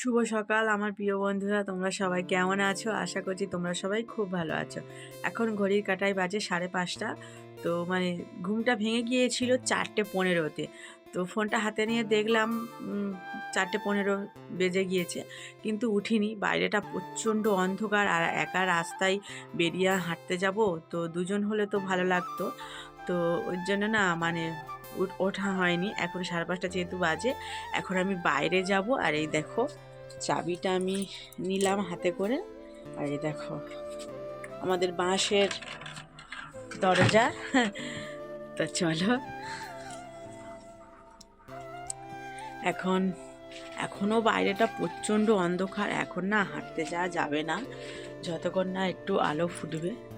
শুভ সকাল, আমার প্রিয় বন্ধুরা। তোমরা সবাই কেমন আছো? আশা করছি তোমরা সবাই খুব ভালো আছো। এখন ঘড়ির কাটায় বাজে সাড়ে পাঁচটা। তো মানে ঘুমটা ভেঙে গিয়েছিল চারটে পনেরোতে। তো ফোনটা হাতে নিয়ে দেখলাম চারটে পনেরো বেজে গিয়েছে। কিন্তু উঠিনি। বাইরেটা প্রচণ্ড অন্ধকার আর একা রাস্তায় বেরিয়ে হাঁটতে যাব। তো দুজন হলে তো ভালো লাগতো। তো ওই জন্য না মানে ওঠা হয়নি। এখন সাড়ে পাঁচটা যেহেতু বাজে, এখন আমি বাইরে যাব। আর এই দেখো চাবিটা আমি নিলাম হাতে করে। আর এই দেখো, আমাদের বাঁশের দরজা। তো চলো। এখন এখনও বাইরেটা প্রচণ্ড অন্ধকার, এখন না হাঁটতে যাওয়া যাবে না। যতক্ষণ না একটু আলো ফুটবে।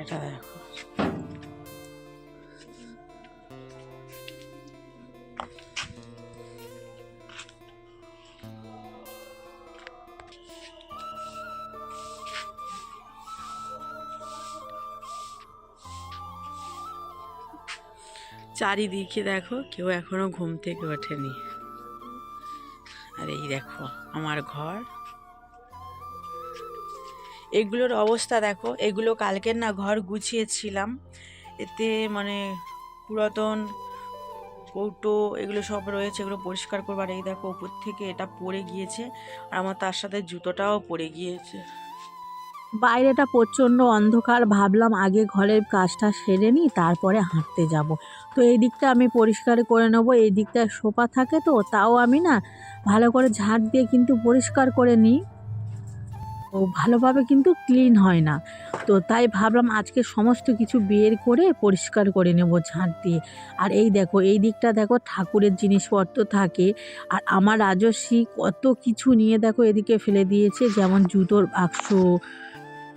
বাইরেটা দেখো। চারিদিকে দেখো কেউ এখনও ঘুম থেকে ওঠেনি। আর এই দেখো আমার ঘর। এগুলোর অবস্থা দেখো। এগুলো কালকের না ঘর গুছিয়েছিলাম। এতে মানে পুরাতন কৌটো এগুলো সব রয়েছে, এগুলো পরিষ্কার করবার এই দেখো উপর থেকে এটা পড়ে গিয়েছে আর আমার তার সাথে জুতোটাও পড়ে গিয়েছে। বাইরেটা প্রচণ্ড অন্ধকার, ভাবলাম আগে ঘরের কাজটা সেরে নিই, তারপরে হাঁটতে যাব। তো এই দিকটা আমি পরিষ্কার করে নেব, এই দিকটা সোপা থাকে তো, তাও আমি না ভালো করে ঝাঁট দিয়ে কিন্তু পরিষ্কার করে নিই। তো ভালোভাবে কিন্তু ক্লিন হয় না। তো তাই ভাবলাম আজকে সমস্ত কিছু বের করে পরিষ্কার করে নেব ঝাঁট দিয়ে। আর এই দেখো, এই দিকটা দেখো, ঠাকুরের জিনিসপত্র থাকে। আর আমার রাজস্বী কত কিছু নিয়ে দেখো এদিকে ফেলে দিয়েছে, যেমন জুতোর বাক্স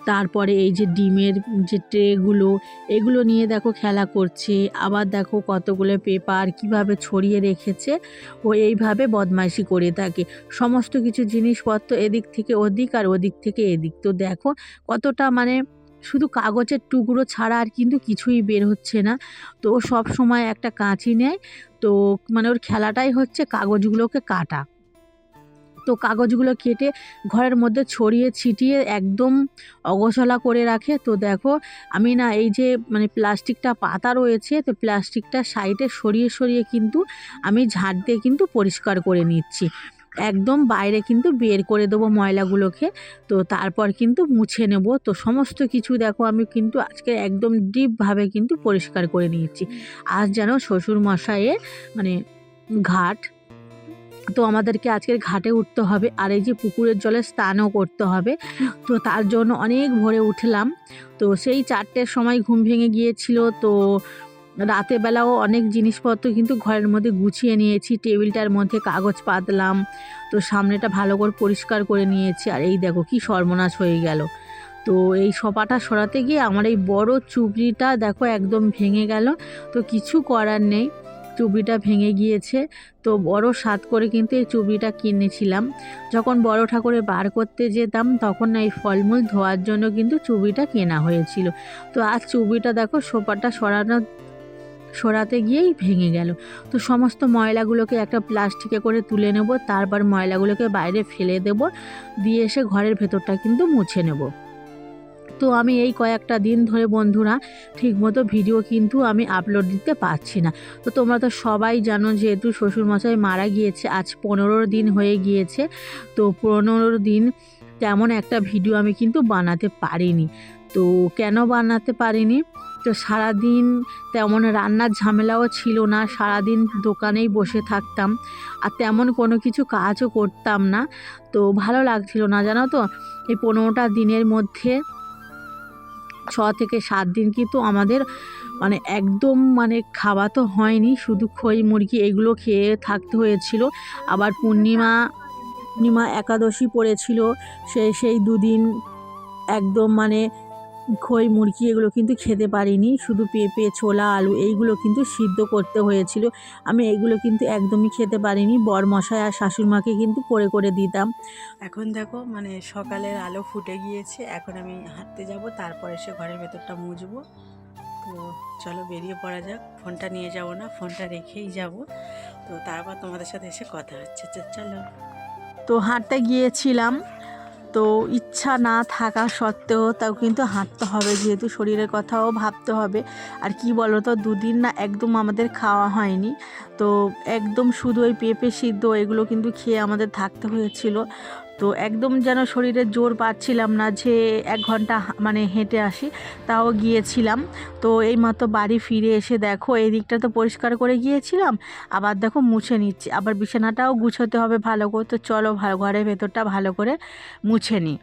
তারপরে এই যে ডিমের যে ট্রেগুলো, এগুলো নিয়ে দেখো খেলা করছে। আবার দেখো কতগুলো পেপার কীভাবে ছড়িয়ে রেখেছে। ও এইভাবে বদমাইশি করে থাকে। সমস্ত কিছু জিনিসপত্র এদিক থেকে ওদিক আর ওদিক থেকে এদিক। তো দেখো কতটা মানে শুধু কাগজের টুকরো ছাড়া আর কিন্তু কিছুই বের হচ্ছে না। তো সব সময় একটা কাঁচি নেয়। তো মানে ওর খেলাটাই হচ্ছে কাগজগুলোকে কাটা। তো কাগজগুলো কেটে ঘরের মধ্যে ছড়িয়ে ছিটিয়ে একদম অগোছলা করে রাখে। তো দেখো, আমি না এই যে মানে প্লাস্টিকটা পাতা রয়েছে, তো প্লাস্টিকটা সাইডে সরিয়ে সরিয়ে কিন্তু আমি ঝাঁট দিয়ে কিন্তু পরিষ্কার করে নিচ্ছি। একদম বাইরে কিন্তু বের করে দেবো ময়লাগুলোকে, তো তারপর কিন্তু মুছে নেব। তো সমস্ত কিছু দেখো, আমি কিন্তু আজকে একদম ডিপভাবে কিন্তু পরিষ্কার করে নিয়েছি। আজ যেন শ্বশুর মশাইয়ের মানে ঘাট তো আমাদেরকে আজকের ঘাটে উঠতে হবে আর এই যে পুকুরের জলে স্নানও করতে হবে। তো তার জন্য অনেক ভোরে উঠলাম। তো সেই চারটের সময় ঘুম ভেঙে গিয়েছিল। তো রাতের বেলাও অনেক জিনিসপত্র কিন্তু ঘরের মধ্যে গুছিয়ে নিয়েছি। টেবিলটার মধ্যে কাগজ পাতলাম। তো সামনেটা ভালো করে পরিষ্কার করে নিয়েছি। আর এই দেখো কি সর্বনাশ হয়ে গেল। তো এই সপাটা সরাতে গিয়ে আমার এই বড় চুবড়িটা দেখো একদম ভেঙে গেল। তো কিছু করার নেই। চুবড়িটা ভেঙে গিয়েছে। তো বড় স্বাদ করে কিন্তু এই চুবড়িটা কিনেছিলাম। যখন বড় ঠাকুরে বার করতে যেতাম, তখন এই ফলমূল ধোয়ার জন্য কিন্তু চুবড়িটা কেনা হয়েছিল। তো আজ চুবড়িটা দেখো সোফাটা সরানো, সরাতে গিয়েই ভেঙে গেল। তো সমস্ত ময়লাগুলোকে একটা প্লাস্টিকে করে তুলে নেব, তারপর ময়লাগুলোকে বাইরে ফেলে দেব, দিয়ে এসে ঘরের ভেতরটা কিন্তু মুছে নেব। তো আমি এই কয়েকটা দিন ধরে বন্ধুরা ঠিকমতো ভিডিও কিন্তু আমি আপলোড দিতে পারছি না। তো তোমরা তো সবাই জানো যেহেতু শ্বশুরমশাই মারা গিয়েছে, আজ পনেরো দিন হয়ে গিয়েছে, তো পনেরো দিন তেমন একটা ভিডিও আমি কিন্তু বানাতে পারিনি। তো কেন বানাতে পারিনি? তো সারাদিন তেমন রান্নার ঝামেলাও ছিল না, সারাদিন দোকানেই বসে থাকতাম আর তেমন কোনো কিছু কাজও করতাম না। তো ভালো লাগছিল না, জানো তো? এই পনেরোটা দিনের মধ্যে ছ থেকে সাত দিন কিন্তু আমাদের মানে একদম মানে খাওয়া তো হয়নি, শুধু খই, মুরগি এগুলো খেয়ে থাকতে হয়েছিল। আবার পূর্ণিমা পূর্ণিমা একাদশী পড়েছিল সেই সেই দুদিন একদম মানে খই মুরগি এগুলো কিন্তু খেতে পারিনি। শুধু পেঁপে ছোলা আলু এইগুলো কিন্তু সিদ্ধ করতে হয়েছিল। আমি এগুলো কিন্তু একদমই খেতে পারিনি। বর মশাই আর শাশুড়িমাকে কিন্তু করে করে দিতাম। এখন দেখো মানে সকালের আলো ফুটে গিয়েছে। এখন আমি হাঁটতে যাব তারপর এসে ঘরের ভেতরটা মুছবো। তো চলো বেরিয়ে পড়া যাক। ফোনটা নিয়ে যাব না ফোনটা রেখেই যাব। তো তারপর তোমাদের সাথে এসে কথা হচ্ছে। চলো। তো হাঁটতে গিয়েছিলাম। তো ইচ্ছা না থাকা সত্ত্বেও তাও কিন্তু হাঁটতে হবে, যেহেতু শরীরের কথাও ভাবতে হবে। আর কি বলো তো দুদিন না একদম আমাদের খাওয়া হয়নি। তো একদম শুধু ওই পেঁপে সিদ্ধ এগুলো কিন্তু খেয়ে আমাদের থাকতে হয়েছিল। তো একদম যেন শরীরে জোর পাচ্ছিলাম না যে এক ঘণ্টা মানে হেঁটে আসি, তাও গিয়েছিলাম। তো এই মাত্র বাড়ি ফিরে এসে দেখো, এই দিকটা তো পরিষ্কার করে গিয়েছিলাম, আবার দেখো মুছে নিচ্ছি। আবার বিছানাটাও গুছোতে হবে ভালো করে, তো চলো ঘরের ভেতরটা ভালো করে মুছে নিই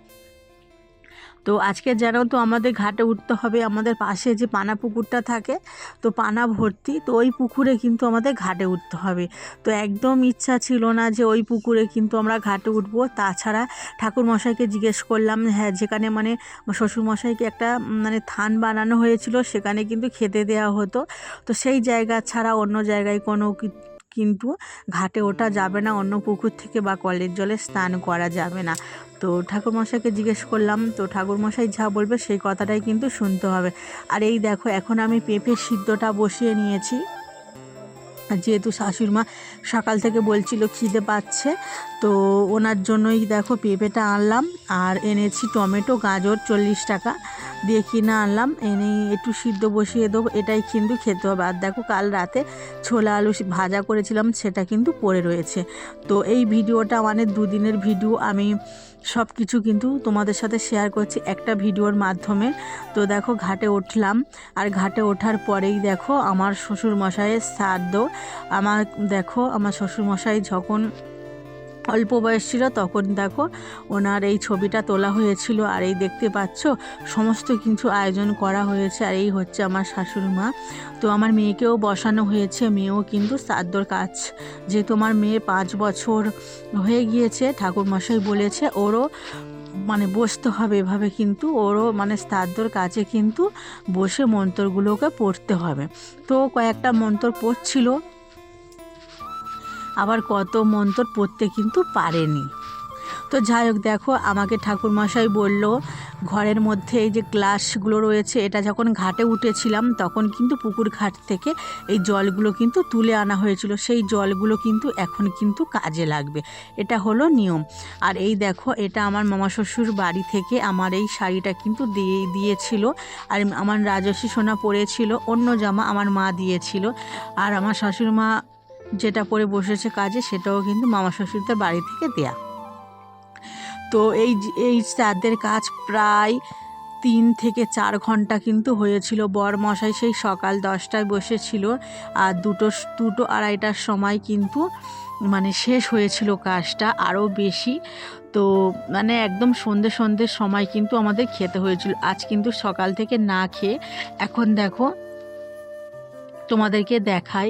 তো আজকে যেন তো আমাদের ঘাটে উঠতে হবে, আমাদের পাশে যে পানা পুকুরটা থাকে, তো পানা ভর্তি, তো ওই পুকুরে কিন্তু আমাদের ঘাটে উঠতে হবে। তো একদম ইচ্ছা ছিল না যে ওই পুকুরে কিন্তু আমরা ঘাটে উঠবো। তাছাড়া ঠাকুর মশাইকে জিজ্ঞেস করলাম হ্যাঁ যেখানে মানে শ্বশুর মশাইকে একটা মানে থান বানানো হয়েছিল, সেখানে কিন্তু খেতে দেওয়া হতো। তো সেই জায়গা ছাড়া অন্য জায়গায় কোনো কিন্তু ঘাটে ওটা যাবে না, অন্য পুকুর থেকে বা কলের জলে স্নান করা যাবে না। তো ঠাকুরমশাইকে জিজ্ঞেস করলাম, তো ঠাকুরমশাই যা বলবে সেই কথাটাই কিন্তু শুনতে হবে। আর এই দেখো, এখন আমি পেঁপে সিদ্ধটা বসিয়ে নিয়েছি। আর যেহেতু শাশুড়িমা সকাল থেকে বলছিল খিদে পাচ্ছে, তো ওনার জন্যই দেখো পেঁপেটা আনলাম আর এনেছি টমেটো, গাজর চল্লিশ টাকা দিয়ে কিনে আনলাম। এনে একটু সিদ্ধ বসিয়ে দেবো, এটাই কিন্তু খেতে হবে। আর দেখো কাল রাতে ছোলা আলু ভাজা করেছিলাম, সেটা কিন্তু পড়ে রয়েছে। তো এই ভিডিওটা মানে দুদিনের ভিডিও, আমি সব কিছু কিন্তু তোমাদের সাথে শেয়ার করছি একটা ভিডিওর মাধ্যমে। তো দেখো, ঘাটে উঠলাম, আর ঘাটে ওঠার পরেই দেখো, আমার শ্বশুরমশাইয়ের শ্রাদ্ধ। আমার, দেখো, আমার শ্বশুরমশাই যখন অল্প বয়স ছিল তখন দেখো ওনার এই ছবিটা তোলা হয়েছিল আর এই দেখতে পাচ্ছ সমস্ত কিছু আয়োজন করা হয়েছে আর এই হচ্ছে আমার শাশুড়ি মা। তো আমার মেয়েকেও বসানো হয়েছে, মেয়েও কিন্তু শ্রাদ্ধর কাজ। যে তোমার মেয়ে পাঁচ বছর হয়ে গিয়েছে, ঠাকুরমশাই বলেছে ওরও মানে বসতে হবে এভাবে কিন্তু ওরও মানে শ্রাদ্ধর কাছে কিন্তু বসে মন্ত্রগুলোকে পড়তে হবে। তো কয়েকটা মন্ত্র পড়ছিল আবার কত মন্ত্র পড়তে কিন্তু পারেনি। তো যাই হোক, দেখো, আমাকে ঠাকুরমশাই বলল, ঘরের মধ্যে এই যে গ্লাসগুলো রয়েছে, এটা যখন ঘাটে উঠেছিলাম, তখন কিন্তু পুকুর ঘাট থেকে এই জলগুলো কিন্তু তুলে আনা হয়েছিল। সেই জলগুলো কিন্তু এখন কিন্তু কাজে লাগবে। এটা হলো নিয়ম। আর এই দেখো, এটা আমার মামা শ্বশুর বাড়ি থেকে আমার এই শাড়িটা কিন্তু দিয়ে, দিয়েছিল। আর আমার রাজস্বী সোনা পরেছিল অন্য জামা আমার মা দিয়েছিল। আর আমার শাশুড়ি মা যেটা পরে বসেছে কাজে, সেটাও কিন্তু মামা শ্বশুরদের বাড়ি থেকে দেয়া। তো এই এই শ্রাদ্ধের কাজ প্রায় তিন থেকে চার ঘণ্টা কিন্তু হয়েছিল। বর মশাই সেই সকাল দশটায় বসেছিল, আর দুটো দুটো আড়াইটার সময় কিন্তু মানে শেষ হয়েছিল কাজটা আরও বেশি। তো মানে একদম সন্ধে সন্ধ্যের সময় কিন্তু আমাদের খেতে হয়েছিল। আজ কিন্তু সকাল থেকে না খেয়ে, এখন দেখো তোমাদেরকে দেখাই।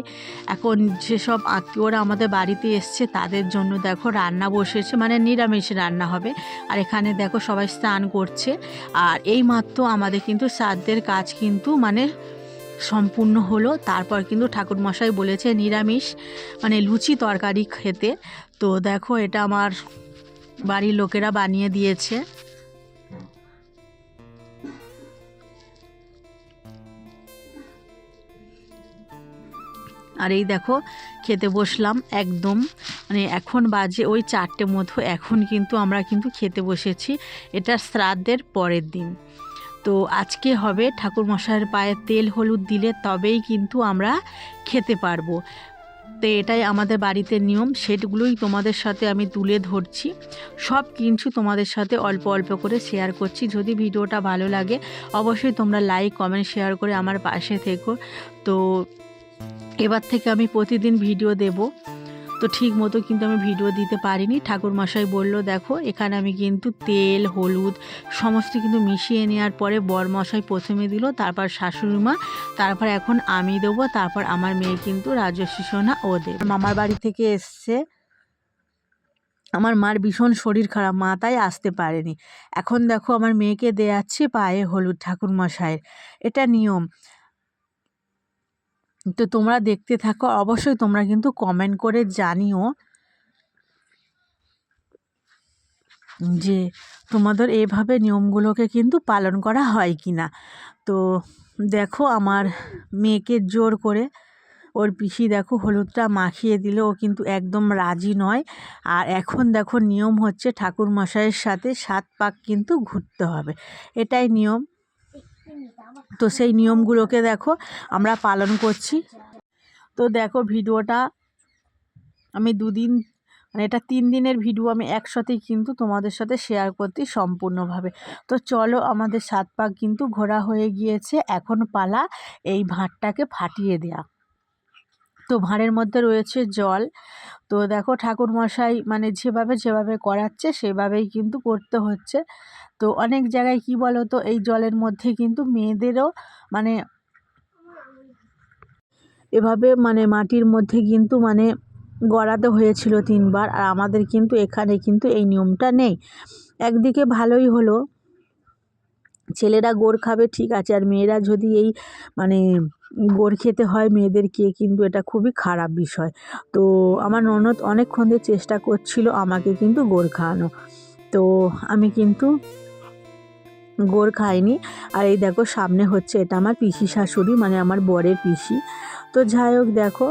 এখন যেসব আত্মীয়রা আমাদের বাড়িতে এসছে, তাদের জন্য দেখো রান্না বসেছে মানে নিরামিষ রান্না হবে। আর এখানে দেখো সবাই স্নান করছে। আর এই মাত্র আমাদের কিন্তু শ্রাদ্ধের কাজ কিন্তু মানে সম্পূর্ণ হলো। তারপর কিন্তু ঠাকুরমশাই বলেছে নিরামিষ মানে লুচি তরকারি খেতে। তো দেখো এটা আমার বাড়ির লোকেরা বানিয়ে দিয়েছে। আর এই দেখো, খেতে বসলাম একদম। মানে এখন বাজে ওই চারটে মতো, এখন কিন্তু আমরা কিন্তু খেতে বসেছি। এটা শ্রাদ্ধের পরের দিন। তো আজকে হবে ঠাকুর মশাইয়ের পায়ে তেল হলুদ দিলে তবেই কিন্তু আমরা খেতে পারব। তো এটাই আমাদের বাড়িতে নিয়ম, সেটগুলোই তোমাদের সাথে আমি তুলে ধরছি। সব কিছু তোমাদের সাথে অল্প অল্প করে শেয়ার করছি। যদি ভিডিওটা ভালো লাগে, অবশ্যই তোমরা লাইক কমেন্ট শেয়ার করে আমার পাশে থেকো। তো এবার থেকে আমি প্রতিদিন ভিডিও দেব। তো ঠিক মতো কিন্তু আমি ভিডিও দিতে পারিনি। ঠাকুর মশাই বলল, দেখো, এখানে আমি কিন্তু তেল, হলুদ সমস্ত কিন্তু মিশিয়ে নেওয়ার পরে বর মশাই প্রথমে দিল, তারপর শাশুড়ি মা তারপর এখন আমি দেবো, তারপর আমার মেয়ে কিন্তু রাজস্বী সোনা ও দেব। মামার বাড়ি থেকে এসছে। আমার মার ভীষণ শরীর খারাপ মা তাই আসতে পারেনি। এখন দেখো, আমার মেয়েকে দেয়াচ্ছি পায়ে হলুদ ঠাকুর মশাইয়ের এটা নিয়ম। তো তোমরা দেখতে থাকো, অবশ্যই তোমরা কিন্তু কমেন্ট করে জানিও যে তোমাদের এভাবে নিয়মগুলোকে কিন্তু পালন করা হয় কি না তো দেখো আমার মেয়েকে জোর করে, ওর পিসি দেখো হলুদটা মাখিয়ে দিল, ও কিন্তু একদম রাজি নয়। আর এখন দেখো নিয়ম হচ্ছে ঠাকুর মশাইয়ের সাথে সাত পাক কিন্তু ঘুরতে হবে। এটাই নিয়ম। তো সেই নিয়মগুলোকে দেখো, আমরা পালন করছি। তো দেখো ভিডিওটা, আমি দুদিন মানে এটা তিন দিনের ভিডিও, আমি একসাথেই কিন্তু তোমাদের সাথে শেয়ার করতে সম্পূর্ণভাবে। তো চলো, আমাদের সাত পাক কিন্তু ঘোরা হয়ে গিয়েছে, এখন পালা এই ভাঁটটাকে ফাটিয়ে দেয়া। তো ভাঁড়ের মধ্যে রয়েছে জল। তো দেখো ঠাকুর মশাই মানে যেভাবে যেভাবে করাচ্ছে সেভাবেই কিন্তু করতে হচ্ছে। তো অনেক জায়গায় কি বলো তো এই জলের মধ্যে কিন্তু মেয়েদেরও মানে এভাবে মানে মাটির মধ্যে কিন্তু মানে গড়াতে হয়েছিল তিনবার আর আমাদের কিন্তু এখানে কিন্তু এই নিয়মটা নেই। একদিকে ভালোই হলো, ছেলেরা গোড় খাবে ঠিক আছে, আর মেয়েরা যদি এই মানে গোড় খেতে হয় মেয়েদেরকে কিন্তু এটা খুবই খারাপ বিষয়। তো আমার ননদ অনেকক্ষণ ধরে চেষ্টা করছিল আমাকে কিন্তু গোড় খাওয়ানো। তো আমি কিন্তু গোড় খাইনি। আর এই দেখো সামনে হচ্ছে এটা আমার পিসি শাশুড়ি মানে আমার বরের পিসি। তো যাই হোক দেখো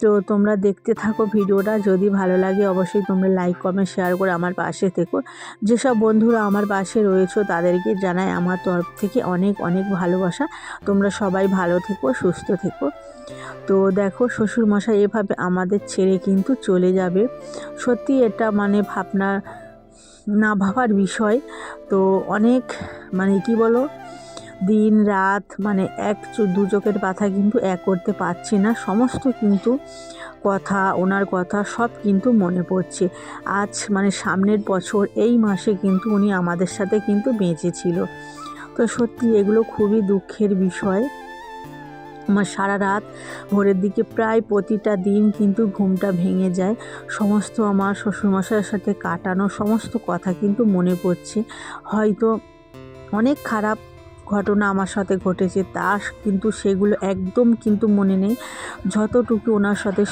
তো তোমরা দেখতে থাকো ভিডিওটা, যদি ভালো লাগে অবশ্যই তোমরা লাইক কমেন্ট শেয়ার করে আমার পাশে থেকো। যেসব বন্ধুরা আমার পাশে রয়েছে তাদেরকে জানাই আমার তরফ থেকে অনেক অনেক ভালোবাসা। তোমরা সবাই ভালো থেকো, সুস্থ থেকো। তো দেখো শ্বশুরমশাই এভাবে আমাদের ছেড়ে কিন্তু চলে যাবে। সত্যি এটা মানে ভাবনা, না ভাবার বিষয়। তো অনেক মানে কি বলো? দিন, রাত মানে এক দু চোখের পাতা কিন্তু এক করতে পারছি না। সমস্ত কিন্তু কথা, ওনার কথা সব কিন্তু মনে পড়ছে। আজ মানে সামনের বছর, এই মাসে কিন্তু উনি আমাদের সাথে কিন্তু বেঁচে ছিল তো সত্যি এগুলো খুবই দুঃখের বিষয়। আমার সারা রাত ভোরের দিকে প্রায় প্রতিটা দিন কিন্তু ঘুমটা ভেঙে যায়। সমস্ত আমার শ্বশুরমশাইয়ের সাথে কাটানো সমস্ত কথা কিন্তু মনে পড়ছে। হয়তো অনেক খারাপ ঘটনা আমার সাথে ঘটেছে তা কিন্তু সেগুলো একদম কিন্তু মনে নেই। যতটুকু ওনার সাথে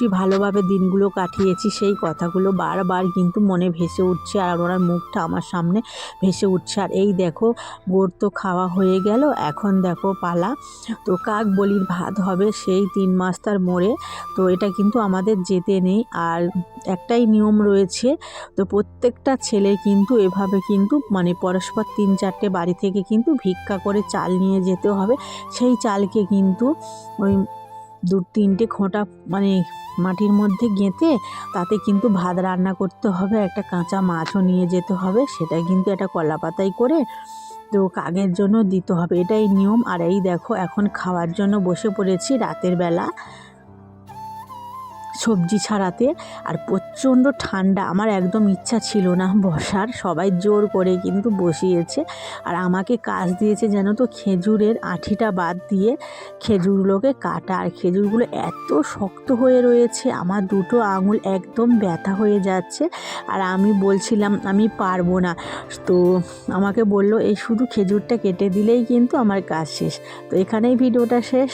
খুশি, ভালোভাবে দিনগুলো কাটিয়েছি, সেই কথাগুলো বারবার কিন্তু মনে ভেসে উঠছে আর ওনার মুখটা আমার সামনে ভেসে উঠছে। আর এই দেখো, গোড় তো খাওয়া হয়ে গেল, এখন দেখো পালা। তো কাক বলির ভাত হবে সেই তিন মাস তার মোড়ে, তো এটা কিন্তু আমাদের যেতে নেই। আর একটাই নিয়ম রয়েছে, তো প্রত্যেকটা ছেলে কিন্তু এভাবে কিন্তু মানে পরস্পর তিন চারটে বাড়ি থেকে কিন্তু ভিক্ষা করে চাল নিয়ে যেতে হবে। সেই চালকে কিন্তু ওই দু, তিনটে খোঁটা মানে মাটির মধ্যে গেঁথে তাতে কিন্তু ভাত রান্না করতে হবে, একটা কাঁচা মাছও নিয়ে যেতে হবে সেটা কিন্তু একটা কলা পাতায় করে তো কাকের জন্য দিতে হবে। এটাই নিয়ম। আর এই দেখো, এখন খাওয়ার জন্য বসে পড়েছি রাতের বেলা। সবজি ছাড়াতে আর প্রচণ্ড ঠান্ডা, আমার একদম ইচ্ছা ছিল না বসার, সবাই জোর করে কিন্তু বসিয়েছে। আর আমাকে কাজ দিয়েছে যেন তো খেজুরের আঠিটা বাদ দিয়ে খেজুরগুলোকে কাটা। আর খেজুরগুলো এত শক্ত হয়ে রয়েছে, আমার দুটো আঙুল একদম ব্যথা হয়ে যাচ্ছে। আর আমি বলছিলাম, আমি পারব না। তো আমাকে বলল, এই শুধু খেজুরটা কেটে দিলেই কিন্তু আমার কাজ শেষ। তো এখানেই ভিডিওটা শেষ।